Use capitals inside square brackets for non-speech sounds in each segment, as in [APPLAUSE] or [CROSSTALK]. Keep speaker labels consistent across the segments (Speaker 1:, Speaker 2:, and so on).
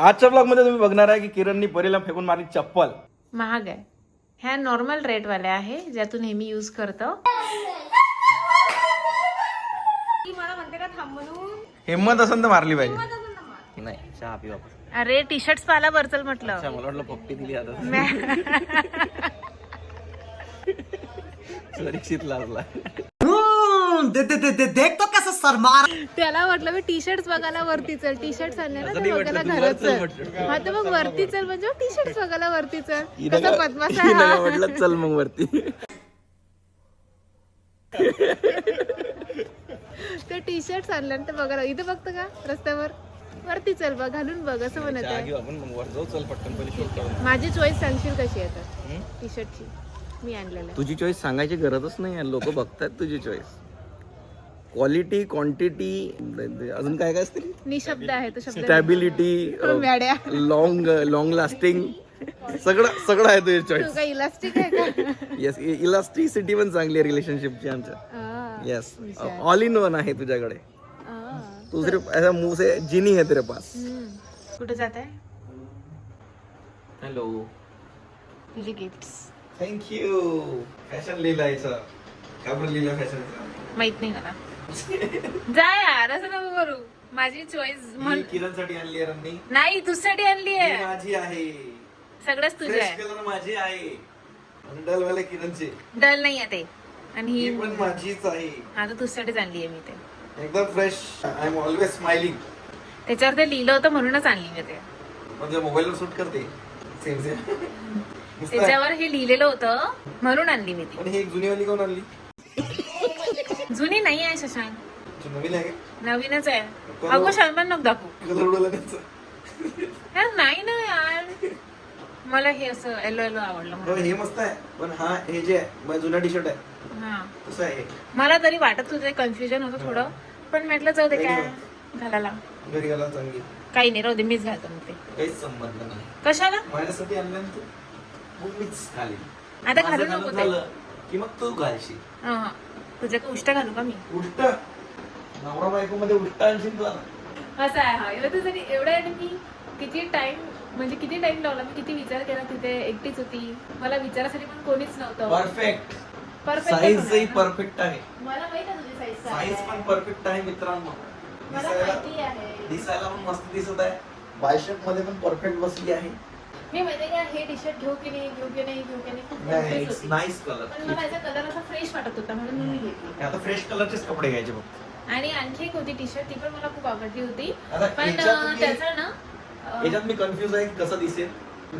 Speaker 1: आजच्या ब्लॉगमध्ये तुम्ही बघणार आहे की किरणनी परीला फेकून मारली चप्पल.
Speaker 2: महाग आहे. ह्या नॉर्मल रेटवाल्या आहे ज्या तू नेहमी यूज करतो
Speaker 1: हिंमत असेल तर मारली पाहिजे. नाही चहा पी वापस.
Speaker 2: अरे टी शर्ट पाला बरचल म्हटलं.
Speaker 1: अच्छा मला वाटलं पप्पी दिली आता. [LAUGHS] [LAUGHS] सुरक्षित लावला
Speaker 2: त्याला म्हटलं मी टी शर्ट बघायला वरती चल. टी शर्ट चालले ना बघायला घरात
Speaker 1: चल.
Speaker 2: हा तर मग वरती चल म्हणजे टी शर्ट बघायला वरती चल. कसं बदमाश आहे
Speaker 1: म्हटलं चल मग वरती.
Speaker 2: ते टी शर्ट आणलं ते बघायला. इथं बघतं का? रस्त्यावर? वरती चल बघ घालून बघ असं म्हणत
Speaker 1: चहा
Speaker 2: आहे.
Speaker 1: घेऊ आपण मग वर जाऊ चल पटकन पहिले शूट करून
Speaker 2: माझी चॉईस सांगशील कशी आहे तर? टी शर्टची मी आणलेलं आहे.
Speaker 1: तुझी चॉईस सांगायची गरजच नाही लोक बघतात तुझी चॉईस क्वालिटी क्वांटिटी अजून काय काय असते
Speaker 2: निशब्द आहे तो शब्द.
Speaker 1: स्टॅबिलिटी
Speaker 2: मॅड्या.
Speaker 1: लॉंग लॉंग लास्टिंग सगळं सगळं आहे तुझी
Speaker 2: तू
Speaker 1: चॉईस
Speaker 2: काय इलास्टिक आहे का?
Speaker 1: येस इलास्टिसिटी पण चांगली आहे रिलेशनशिपची आमच्या.
Speaker 2: Ah,
Speaker 1: yes. All in one आहे तुझ्याकडे.
Speaker 2: आ.
Speaker 1: तू सिर्फ ऐसा मुंह से जिनी है तेरे पास.
Speaker 2: हम्म. कुठे जात आहे?
Speaker 1: हॅलो
Speaker 2: तुझे गिफ्ट
Speaker 1: थँक्यू फॅशन लिहिलायचं का बरं लिहिलं फॅशन
Speaker 2: माहीत नाही मला. [LAUGHS] जा यार असं नको करू. माझी चॉईस
Speaker 1: किरणसाठी आणली आहे रंनी
Speaker 2: नाही तुझ्यासाठी आणली
Speaker 1: ही
Speaker 2: आहे
Speaker 1: माझी आहे.
Speaker 2: सगळंच तुझे
Speaker 1: फ्रेश
Speaker 2: आहे.
Speaker 1: कलर माझी आहे. अंडल वाले किरणचे.
Speaker 2: डल नाही आहे ते. आणि
Speaker 1: ही
Speaker 2: ही
Speaker 1: पण माझीच आहे.
Speaker 2: आता तुझ्यासाठीच आणली आहे मी ते.
Speaker 1: एकदम fresh I am always smiling
Speaker 2: त्याच्यावर ते लिहिलं होतं म्हणूनच आणली मी ते.
Speaker 1: म्हणजे मोबाईलवर शूट करते. Same same.
Speaker 2: त्याच्यावर हे लिहिलेलं होतं म्हणून आणली मी
Speaker 1: पण ही एक जुनीवाली कोण आणली?
Speaker 2: ती जुनी नाही आहे शशांक.
Speaker 1: अच्छा, नवीन आहे का?
Speaker 2: नवीनच आहे. अगो शर्मा नको दाखवू.
Speaker 1: कलर उडवला त्यांचा
Speaker 2: यार नाही ना यार. मला हे असं येलो येलो आवडलं
Speaker 1: हो,
Speaker 2: म्हणून.
Speaker 1: हे मस्त आहे. पण हा हे जे आहे माझा जुना टी शर्ट आहे.
Speaker 2: हा.
Speaker 1: तसं आहे.
Speaker 2: मला तरी वाटत होतं कन्फ्युजन होतं थोडं. पण म्हटलं जाऊ दे काय घालायला
Speaker 1: घरी गेला चांगली.
Speaker 2: काही नाही राहू दे मीच घालतो मग ते.
Speaker 1: काहीच संबंध नाही.
Speaker 2: कशाला?
Speaker 1: माझ्यासाठी आणलं ना तू? मग मीच घालीन.
Speaker 2: आता
Speaker 1: माझं
Speaker 2: घालू
Speaker 1: घालून
Speaker 2: नको ते.
Speaker 1: झालं की मग तू घालशील.
Speaker 2: हा. तुझ्या उष्ट घालू का मी?
Speaker 1: उलट नवरा बायको मध्ये उलट आणशील तू आता.
Speaker 2: असं आहे हा. एवढं तरी एवढं आहे ना मी किती टाइम म्हणजे किती टाइम लावला? मी किती विचार केला तिथे एकटीच होती. मला विचारासाठी पण कोणीच नव्हतं.
Speaker 1: परफेक्ट
Speaker 2: ना?
Speaker 1: परफेक्ट आहे.
Speaker 2: मला माहीत आहे तुझी साईज
Speaker 1: साईज पण परफेक्ट आहे मित्रांनो.
Speaker 2: मला
Speaker 1: दिसायला
Speaker 2: माहिती आहे.
Speaker 1: दिसायला पण मस्त दिसत आहे. बायशेपमध्ये पण परफेक्ट बसली आहे.
Speaker 2: मी माहिती का हे टी शर्ट घेऊ की नाही घेऊ की नाही घेऊ की नाही.
Speaker 1: इट्स. नाईस
Speaker 2: पण
Speaker 1: कलर
Speaker 2: मला याचा कलर असा फ्रेश वाटत होता म्हणून मी घेतली.
Speaker 1: आता फ्रेश कलरचेच कपडे घ्यायचे बघ
Speaker 2: आणि आणखी एक होती टी शर्ट ती पण मला खूप आवडली होती. पण त्याचा ना
Speaker 1: याच्यात मी कन्फ्युज आहे कसं दिसेल.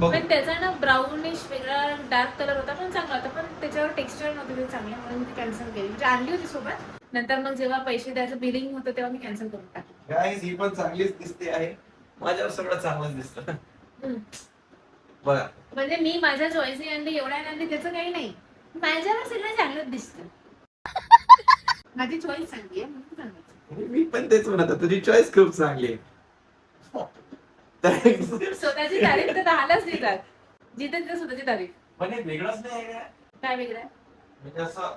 Speaker 2: पण त्याचा ना ब्राउनिश वेगळा डार्क कलर होता पण चांगला होता. पण त्याच्यावर टेक्स्चर नव्हते चांगले म्हणून मी कॅन्सल केली. म्हणजे आणली होती सोबत. नंतर मग जेव्हा पैसे द्यायचं बिलिंग होतं तेव्हा मी कॅन्सल करून टाकली.
Speaker 1: ही पण चांगलीच दिसते आहे. माझ्यावर सगळं चांगलंच दिसतं. बघा
Speaker 2: म्हणजे मी माझ्या चॉईसने आणली एवढ्या आणली त्याचं काही नाही. माझ्यावर सगळं चांगलंच दिसतं. माझी चॉईस चांगली आहे म्हणून सांगायचं.
Speaker 1: मी पण तेच म्हणत तुझी चॉईस खूप चांगली आहे. तर-
Speaker 2: स्वतःची तारीफ तर दहालाच देतात. जिथे तिथे स्वतःची तारीफ.
Speaker 1: पण हे वेगळंच नाही आहे का?
Speaker 2: काय वेगळं? आहे
Speaker 1: म्हणजे असं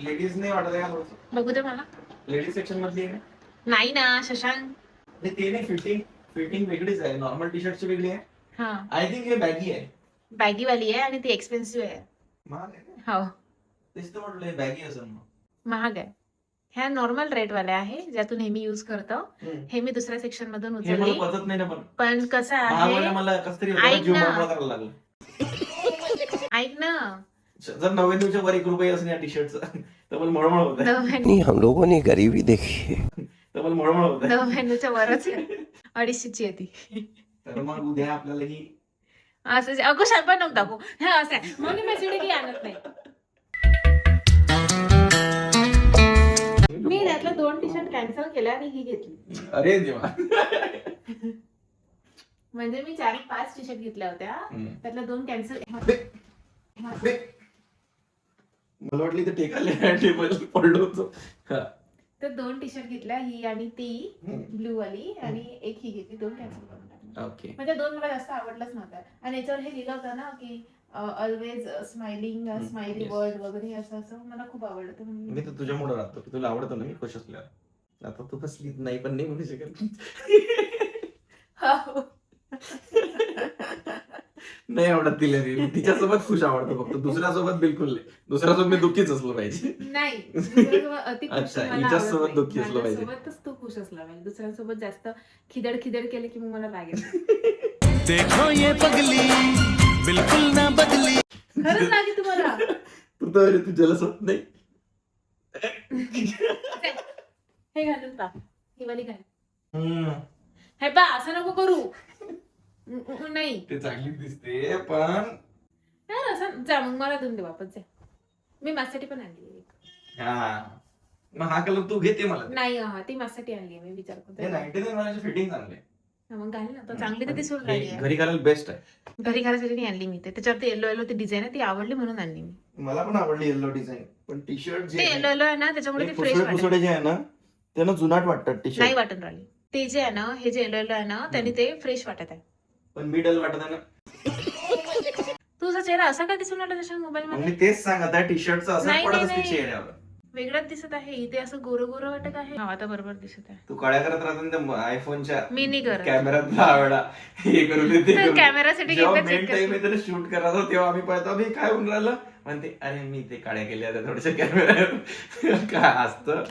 Speaker 1: लेडीज नाही वाटत आहे का
Speaker 2: बघू दे मला.
Speaker 1: लेडीज सेक्शन मधली आहे? का?
Speaker 2: नाही ना शशांक.
Speaker 1: नाही, ते नाही फिटिंग फिटिंग वेगळीच आहे. नॉर्मल टी शर्टची वेगळी आहे. आय थिंक हे बॅगी आहे
Speaker 2: बॅगी वाली आहे आणि ती एक्सपेन्सिव्ह आहे
Speaker 1: महाग आहे का?
Speaker 2: हो।
Speaker 1: तेच तर म्हटलं हे बॅगी असेल मग
Speaker 2: महाग आहे ह्या नॉर्मल रेट वाल्या आहे ज्या तू नेहमी युज करतो।
Speaker 1: हम्म.
Speaker 2: हे मी दुसऱ्या सेक्शन मधून
Speaker 1: हे मला
Speaker 2: उचलली.
Speaker 1: पचत नाही ना पण.
Speaker 2: पण कसं आहे
Speaker 1: मला कसं तरी
Speaker 2: ऐक
Speaker 1: जीव
Speaker 2: ना.
Speaker 1: मोकळा करायला लागला.
Speaker 2: ऐक ना.
Speaker 1: जर नव्याण्णवच्या वर एक रुपये असेल या टी शर्टचं तर मला मळमळ होत आहे
Speaker 2: नव्याण्णव
Speaker 3: नहीं हम लोगों ने गरीबी देखी है।
Speaker 1: तर मला मळमळ होत आहे
Speaker 2: नव्याण्णवच्या वरच आहे. अडीचशेची आहे ती.
Speaker 1: तर मग उद्या आपल्याला ही
Speaker 2: असं अगो शांपा नको टाकू हे असं आहे. म्हणून मी आणत नाही. मी त्यातलं दोन टी शर्ट कॅन्सल केले आणि ही घेतली.
Speaker 1: अरे देवा.
Speaker 2: म्हणजे मी चार पाच टी शर्ट घेतल्या होत्या.
Speaker 1: हम्म.
Speaker 2: त्यातल्या दोन कॅन्सल
Speaker 1: मला वाटली तर टेकाले टेबल पडलो होतो. हा.
Speaker 2: तर दोन टी शर्ट घेतल्या ही आणि ती
Speaker 1: हम्म.
Speaker 2: ब्लू वाली आणि एक ही घेतली दोन कॅन्सल करून टाकल्या.
Speaker 1: ओके
Speaker 2: म्हणजे दोन मला जास्त आवडलंच नव्हतं. आणि याच्यावर हे लिहिलं होतं ना की ऑलवेज स्माइलिंग स्माइली. वर्ड वगैरे असं असं मला खूप म्हणून
Speaker 1: मी तर तुझ्यामुळे राहतो की तुला आवडतं ना मी खुश असल्यावर. आता तू कसली नाही पण नाही म्हणू शकत. [LAUGHS]
Speaker 2: हो.
Speaker 1: नाही आवडत तिला ती. तिच्यासोबत खुश आवडतं फक्त. दुसऱ्यासोबत बिलकुल नाही. दुसऱ्यासोबत मी दुःखीच असलो पाहिजे.
Speaker 2: नाही. [LAUGHS] दुसऱ्यासोबत अति खुश
Speaker 1: अच्छा,
Speaker 2: मला
Speaker 1: हिच्यासोबत
Speaker 2: आवडत नाही.
Speaker 1: दुःखी असलं पाहिजे.
Speaker 2: माझ्यासोबतच तू खुश असला पाहिजे. दुसऱ्यांसोबत जास्त खिदड खिदड केलं की मग मला राग येतो.
Speaker 4: देखो ये पगली बिल्कुल ना बदली.
Speaker 2: खरंच राग येतो मला.
Speaker 1: तू तर तू जलस होत नाही.
Speaker 2: हे घालून पा. ही वाली घाल.
Speaker 1: हम्म,
Speaker 2: हे पा असं नको करू. नाही.
Speaker 1: ते चांगली दिसते पण
Speaker 2: यार असं जा मग मला देऊन दे वापस जा. मी माझ्यासाठी पण आणली आहे एक.
Speaker 1: हा. मग हा कलर तू घेते मला. दे.
Speaker 2: नाही हा ती माझ्यासाठी आणली मी विचार
Speaker 1: हे
Speaker 2: करतो
Speaker 1: नाईन्टी नाईन फिटिंग चांगले
Speaker 2: हा, मग घाल ना तो चांगली तर दिसून राहिली आहे.
Speaker 1: घरी घालायला बेस्ट आहे.
Speaker 2: घरी घालायसाठी नाही आणली मी ते. त्याच्यावरती येलो येलो ती डिझाईन आहे ती आवडली म्हणून आणली मी.
Speaker 1: मला पण आवडली येल्लो डिझाईन पण टी शर्ट
Speaker 2: ते येलो येलो आहे ना त्याच्यामुळे ते फ्रेश
Speaker 1: पुसडे
Speaker 2: वाटत
Speaker 1: पुसडे जे आहे ना त्यांना जुनाट वाटतात टी
Speaker 2: नाही
Speaker 1: शर्ट
Speaker 2: वाटून राहिली. ते जे आहे ना हे जे येलो येलो आहे ना त्याने ते फ्रेश वाटत आहे.
Speaker 1: पण मिडल वाटत आहे ना.
Speaker 2: तुझा चेहरा असा का दिसून आला त्याच्या मोबाईल
Speaker 1: मग
Speaker 2: मध्ये?
Speaker 1: मी तेच सांगत आहे टी शर्टचा असं
Speaker 2: नाही,
Speaker 1: पडत
Speaker 2: नाही,
Speaker 1: असते
Speaker 2: नाही.
Speaker 1: चेहऱ्यावर.
Speaker 2: वेगळाच दिसत आहे इथे असं गोरं गोरं वाटत आहे. हा आता बरोबर दिसत आहे.
Speaker 1: तू काळ्या करत राहतो ना त्या आयफोनच्या
Speaker 2: मी नाही करत.
Speaker 1: कॅमेऱ्यात आवडा. हे करू दे ते
Speaker 2: तर
Speaker 1: करू दे.
Speaker 2: कॅमेरासाठी एकदा
Speaker 1: टाइम शूट करायचं तेव्हा आम्ही पाहतो अभि काय होऊन राहिलं? म्हणते अरे मी ते काळ्या केल्या होत्या थोड्याशा कॅमेरा काय असतं?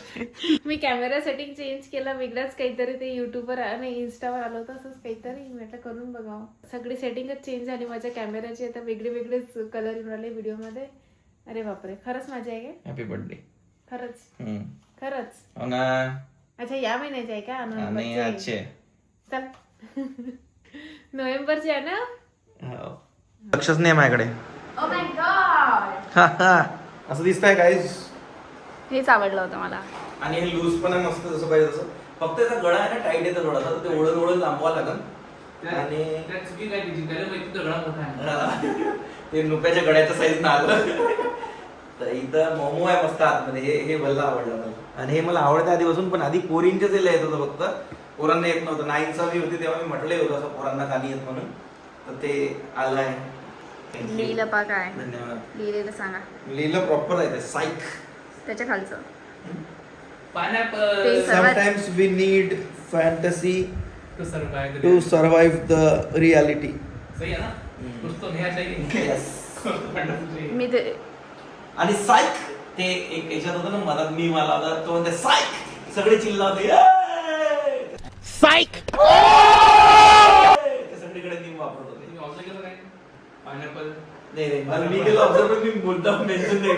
Speaker 2: मी कॅमेरा सेटिंग चेंज केला वेगळाच काहीतरी ते युट्यूबवर आणि इन्स्टावर आलं होतं असंच काहीतरी. म्हटलं करून बघावं. सगळी सेटिंगच चेंज झाली माझ्या कॅमेराची आता वेगळे वेगळेच कलर येऊन राहिले व्हिडिओमध्ये. अरे बापरे खरंच माझी आहे
Speaker 1: हॅपी बर्थडे
Speaker 2: खरंच? खरंच?
Speaker 1: हो ना.
Speaker 2: अच्छा या महिन्याची आहे का? नोव्हेंबरची
Speaker 1: आजचे.
Speaker 2: चल. [LAUGHS] नोव्हेंबरची आहे ना?
Speaker 1: हो. लक्षच नाही माझ्याकडे.
Speaker 2: ओ माय गॉड
Speaker 1: असं दिसतंय काहीच
Speaker 5: हेच आवडलं होतं मला.
Speaker 1: आणि हे लूज पण आहे मस्त जसं पाहिजे तसं. फक्त याचा गळा आहे ना टाईट येतो थोडासा. तर ते ओढत ओढत लांबवा लागेल. आणि
Speaker 6: काय आहे.
Speaker 1: ते नुप्याच्या गळ्याच्या साईज आलं. तर इथं मोमो आहे मस्त आतमध्ये. हे हे मला आवडलं मला. आणि हे मला आवडतं आधीपासून पण आधी पोरींच्याच याला येत होतं फक्त पोरांना येत नव्हतं. नाईनचा मी होती तेव्हा मी म्हटलं होतं असं पोरांना खाली येत म्हणून. तर ते आलं आहे.
Speaker 5: लिहिलं पा काय.
Speaker 1: धन्यवाद.
Speaker 5: लिहिलेलं सांगा.
Speaker 1: लिहिलं प्रॉपर आहे ते साईक
Speaker 5: त्याच्या खालचं.
Speaker 6: पायनॅपल
Speaker 5: ते सर्वात
Speaker 1: sometimes we need fantasy
Speaker 6: to survive
Speaker 1: to survive the reality
Speaker 6: सही आहे ना? कुछ तो नया चाहिए Wonderful चाहिए.
Speaker 5: मी ते
Speaker 1: आणि साईक ते एक याच्यात होतं ना मधात मी मला होता तो म्हणते साईक सगळे चिल्ला होते साईक सगळीकडे मी वापरत होते
Speaker 6: तुम्ही ऑब्झर्व केलं काय पायनॅपल
Speaker 1: नाही नाही मी ऑब्झर्व मी मुद्दाम मेन्शन नाही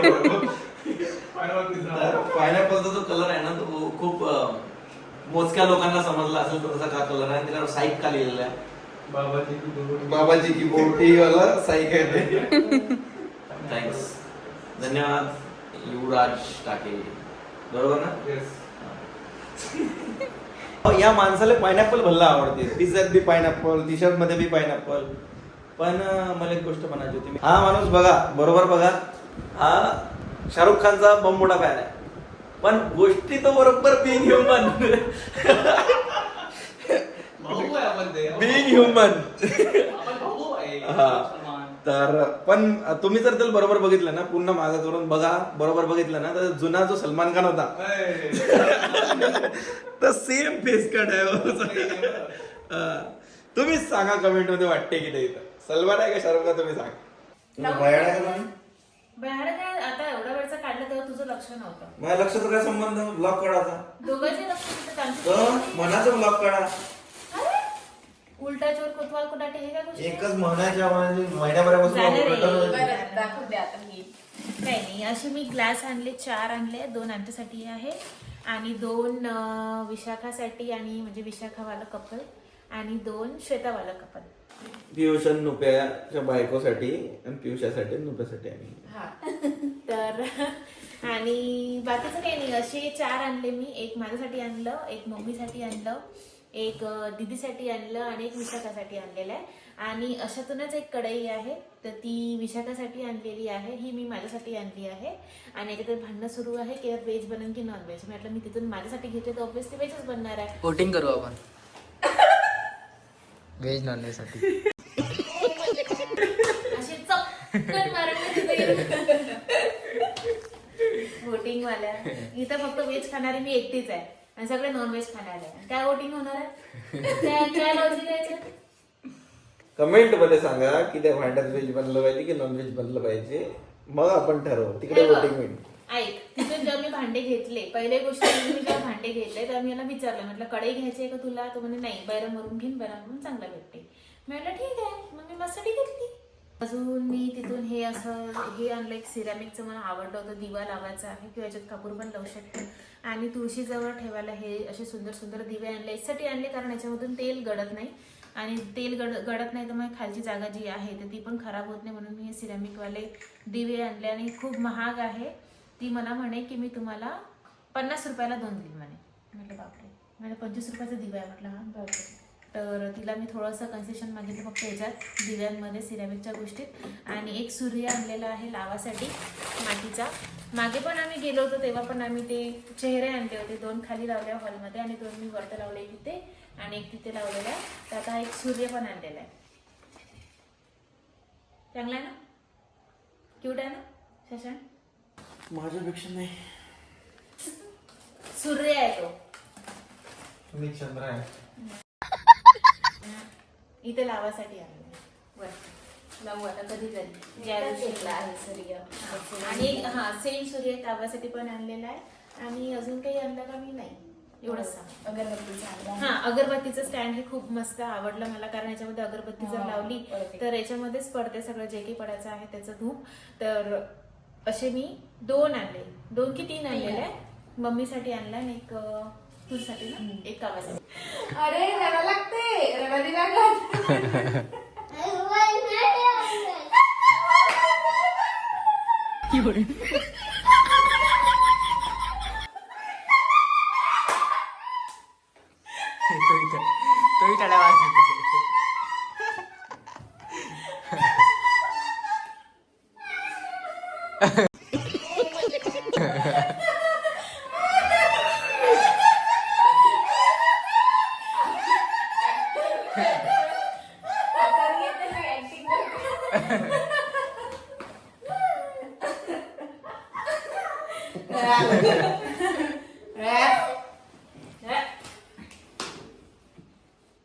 Speaker 6: पायनॅपल
Speaker 1: पायनॅपलचा जो कलर आहे ना तो खूप मोजक्या लोकांना समजला असेल तर तसा का कलर आहे त्याच्यावर साईक का लिहिलेला आहे?
Speaker 6: बाबाची की दोन
Speaker 1: बाबाजी की बोटी वाला साईक आहे ते. थँक्स धन्यवाद युवराज टाके. बरोबर ना?
Speaker 6: येस [LAUGHS]
Speaker 1: या माणसाला पायनॅपल भल्ला आवडते. पिझ्झात बी पायनॅपल टी शर्टमध्ये बी पायनॅपल पण मला एक गोष्ट म्हणायची होती. हा माणूस बघा बरोबर बघा. हा शाहरुख खानचा बंबोडा फॅन आहे. पण गोष्टी तो. बरोबर बिंग ह्युमन बिंग ह्युमन हा. तर पण तुम्ही जर त्याला बरोबर बघितलं ना पुन्हा मागं करून बघा बरोबर बघितलं ना तर जुना जो सलमान खान होता. [LAUGHS] तर सेम फेस कट आहे. [LAUGHS] तुम्हीच सांगा कमेंटमध्ये वाटते की नाही तर सलमान आहे का शाहरुख खान? तुम्ही सांगा. आहे का?
Speaker 2: बहाड काय आता एवढ्या वेळचं काढलं तेव्हा तुझं लक्ष नव्हतं.
Speaker 1: माझ्या लक्षात काय संबंध ब्लॉक काढाचा
Speaker 2: दोघांचे लक्ष होतं
Speaker 1: तर
Speaker 2: त्यांचं
Speaker 1: मनाचा ब्लॉक काढा.
Speaker 2: अरे, उलटा चोर कोतवाल कुटाटे हे काय गोष्टी
Speaker 1: एकच महिन्याच्या महिन्याभरापासून
Speaker 2: झालं रे.
Speaker 1: वापरत होतो.
Speaker 2: बरं, दाखवून द्या आता मी. काही नाही असे मी ग्लास आणले चार आणले. दोन आमच्यासाठी आहे. आणि दोन अं, विशाखासाठी आणि म्हणजे विशाखावाला कपल आणि दोन श्वेतावाला कपल
Speaker 1: पियुष आणि नुप्याच्या बायकोसाठी आणि पियुषासाठी आणि नुप्यासाठी आणि
Speaker 2: हा. तर आणि बाकीचं काही नाही. असे चार आणले मी. एक माझ्यासाठी आणलं एक मम्मीसाठी आणलं एक अं, दीदीसाठी आणलं आणि एक विशाखासाठी आणलेलं आहे. आणि अशातूनच एक कढई आहे. तर ती विशाखासाठी आणलेली आहे. ही मी माझ्यासाठी आणली आहे. आणि याच्यात भांडणं सुरू आहे की व्हेज बनन की नॉन व्हेज म्हटलं मी तिथून माझ्यासाठी घेतले तर ऑब्व्हियसली व्हेजच बनणार आहे.
Speaker 7: वोटिंग करू आपण. व्हेज नॉन व्हेजसाठी
Speaker 2: अशी चपकन वोटिंग वाल्या इथं फक्त व्हेज खाणारी मी एकटीच आहे. आणि सगळे नॉन व्हेज खाणारे आहे. काय वोटिंग होणार आहे? काय काय लॉजिक आहे याच्यात?
Speaker 1: कमेंटमध्ये सांगा की त्या भांड्यात व्हेज बनलं पाहिजे की नॉन व्हेज बनलं पाहिजे. मग आपण ठरवू. तिकडे
Speaker 2: हे बघ.
Speaker 1: वोटिंग होईल.
Speaker 2: ऐक जेव्हा मी भांडे घेतले पहिल्या गोष्ट म्हणजे मी जेव्हा भांडे घेतले तेव्हा मी याला विचारलं म्हटलं कढई घ्यायची का तुला? तो म्हणे नाही बैरम मरून घेईन बैरम वरून चांगला भेटते. मी म्हटलं ठीक आहे. मग मी मस्ती घेतली. अजून मी तिथून हे असं हे आणलं एक सिरॅमिकचं मला आवडलं होतं दिवा लावायचा आहे किंवा याच्यात कापूर पण लावू शकते. आणि तुळशीजवळ ठेवायला हे असे सुंदर सुंदर दिवे आणले. याच्यासाठी आणले कारण याच्यामधून तेल गडत नाही. आणि तेल गड गडत नाही तर मग खालची जागा जी आहे तर ती पण खराब होत नाही म्हणून मी हे सिरॅमिकवाले दिवे आणले. आणि खूप महाग आहे. ती मला म्हणे की मी तुम्हाला पन्नास रुपयाला दोन दिली म्हणे. म्हटलं बापरे. म्हणजे पंचवीस रुपयाचा दिवा आहे म्हटलं हा. बापरे तर तिला मी थोडंसं कन्सेशन मागितलं फक्त याच्यात दिव्यांमध्ये सिरॅमिकच्या गोष्टीत. आणि एक सूर्य आणलेला आहे लावासाठी मातीचा. मागे पण आम्ही गेलो होतो तेव्हा पण आम्ही ते चेहरे आणले होते दोन खाली लावल्या हॉलमध्ये आणि दोन मी वरती लावले तिथे आणि एक तिथे लावलेला आहे तर आता एक सूर्य पण आणलेला आहे. चांगला आहे ना? क्यूट आहे ना शशांक?
Speaker 1: माझ्यापेक्षा नाही.
Speaker 2: सूर्य आहे तो.
Speaker 1: मी चंद्र आहे.
Speaker 2: इथे लावासाठी आणलं वर. लावू आता कधी कधी ज्या दिवशी आहे सूर्य. आणि हा सेम सूर्य लावासाठी पण आणलेला आहे. आणि अजून काही आणलं का मी नाही. एवढंच सांग.
Speaker 5: अगरबत्तीचा
Speaker 2: हा अगरबत्तीचं स्टँड हे खूप मस्त आवडलं मला कारण याच्यामध्ये अगरबत्ती जर लावली तर याच्यामध्येच पडते सगळं जे काही पडायचं आहे त्याचं धूप. तर असे मी दोन आणले. दोन की तीन आणलेले. आहे मम्मीसाठी आणला आणि एक तुझ्यासाठी ना. एक कावासाठी
Speaker 5: अरे रडा लागते. रडा दिला का? [LAUGHS]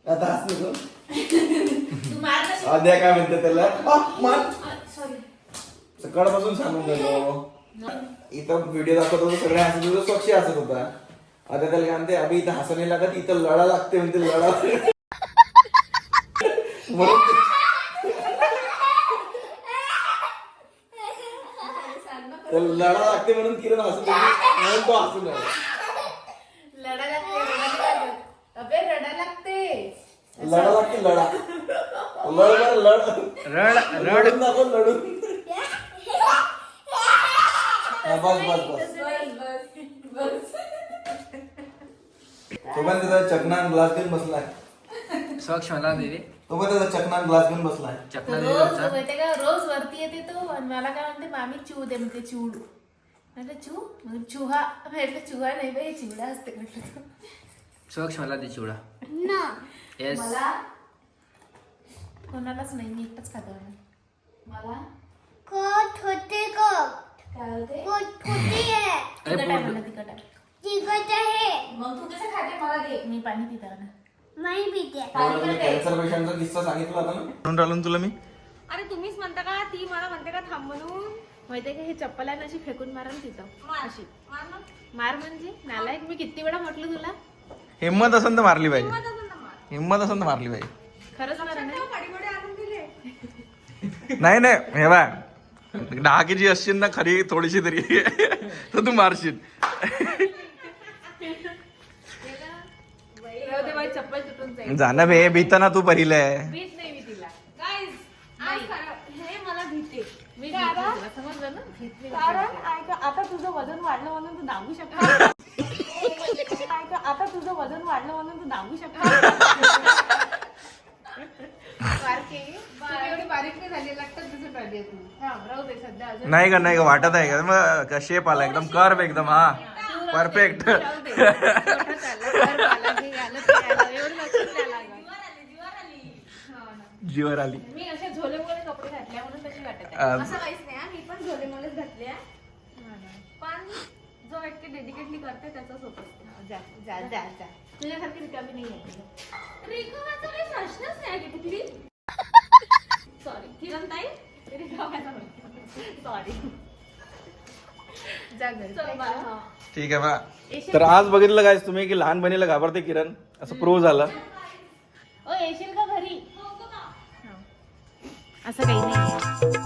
Speaker 1: आता हसू नको.
Speaker 2: तू मार ना
Speaker 1: आद्या काय म्हणते त्याला आ, मार.
Speaker 2: सॉरी
Speaker 1: सकाळपासून सांगून गेलो इथं व्हिडिओ दाखवत होतो सगळे हसत होते स्वच्छ हसत होता आता त्याला काय म्हणते अभि इथं हसं नाही लागत इथं लढा लागते म्हणते लढा म्हणून ते- त्याला लढा लागते म्हणून किरण हसत होती म्हणून तो हसून राहिला.
Speaker 2: लढा लागते रडा नाही लागत. अबे रडा लागते
Speaker 1: लढा लागते लढा लढ बरं, लढ
Speaker 7: रड रड
Speaker 1: लढून दाखव लढून हा, बस बस बस तो पण त्याचा चकना ग्लास घेऊन बसलाय.
Speaker 7: स्वच्छ मला दिली.
Speaker 1: तो पण त्याचा चकना ग्लास घेऊन बसलाय.
Speaker 7: चकना
Speaker 2: रोज
Speaker 7: होता
Speaker 2: माहितीये का रोज वरती येते तो आणि मला काय म्हणते मामी चिव दे म्हणते चिवडू. म्हटलं चुहा. म्हटलं चुहा नाही बाई चिवडा असते म्हटलं
Speaker 7: स्वच्छ मला दे चिवडा. येस
Speaker 2: कोणालाच नाही मी एकटाच खातो.
Speaker 5: मला
Speaker 8: कोट होते कोट
Speaker 5: काय होते
Speaker 8: है
Speaker 7: अरे
Speaker 2: तिखट आहे
Speaker 7: पोट
Speaker 2: म्हणलं, तिखट आहे.
Speaker 8: तिखट आहे.
Speaker 5: मग तू कसं खाते मला दे.
Speaker 2: मी पाणी पिता ना
Speaker 8: नाही पिते.
Speaker 1: कॅन्सर पेशंटचा किस्सा सांगितला होता ना? म्हणून राहिलो ना तुला मी?
Speaker 2: अरे तुम्हीच म्हणता का? ती मला म्हणते का थांब म्हणून. माहितीये का हे चप्पल आहे ना अशी फेकून मारा ना तिथं. अशी. मार म्हणजे? नालायक मी किती वेळा म्हटलं तुला?
Speaker 1: हिंमत असेल तर मारली पाहिजे. हिंमत असेल तर मारली पाहिजे.
Speaker 2: खरंच मारा ना.
Speaker 1: नाही नाही हे बा दहा के जी असशील ना खरी थोडीशी तरी. तर तू मारशील. जाणं बे भीताना तू पहिले
Speaker 2: भीत नाही मी तिला. हे मला भीते मी भीत नाही तिला. समजलं ना? भीत नाही मी तिला.
Speaker 5: आता तुझं वजन वाढलं म्हणून तू दाबू शकता [LAUGHS] आता तुझं वजन वाढलं म्हणून तू दाबू शकता
Speaker 2: बारके तू एवढी बारीक नाही झाली लागतात तुझं पाहिजे तू हा राहू दे सध्या अजून.
Speaker 1: नाही का नाही का वाटत आहे का? मग शेप आला एकदम कर्व एकदम हा. परफेक्ट
Speaker 2: राहू दे मोठं चाललं, वर आला, हे आलं, ते आलं, एवढं लक्षात नाही लागलं.
Speaker 1: जीवर आली.
Speaker 2: मी असे झोले मोले कपडे घातल्या म्हणून तशी वाटत आहे.
Speaker 1: अं,
Speaker 5: असं काहीच नाही हा. मी पण झोले मोलेच घातले हा. पण जो व्यक्ती डेडिकेटली करते त्याचाच होत. असते
Speaker 2: जा जा जा जा. तुझ्यासारखी रिकामी नाही आहे.
Speaker 5: रेखा माझा काही प्रश्नच नाही आहे की कुठली. सॉरी
Speaker 2: जा घरी.
Speaker 5: बाय. हा.
Speaker 1: ठीक आहे बा तर आज बघितलं काय तुम्ही की लहान बहिणीला घाबरते किरण. असं प्रूव्ह झालं.
Speaker 2: ओ येशील का घरी? असं काही नाही.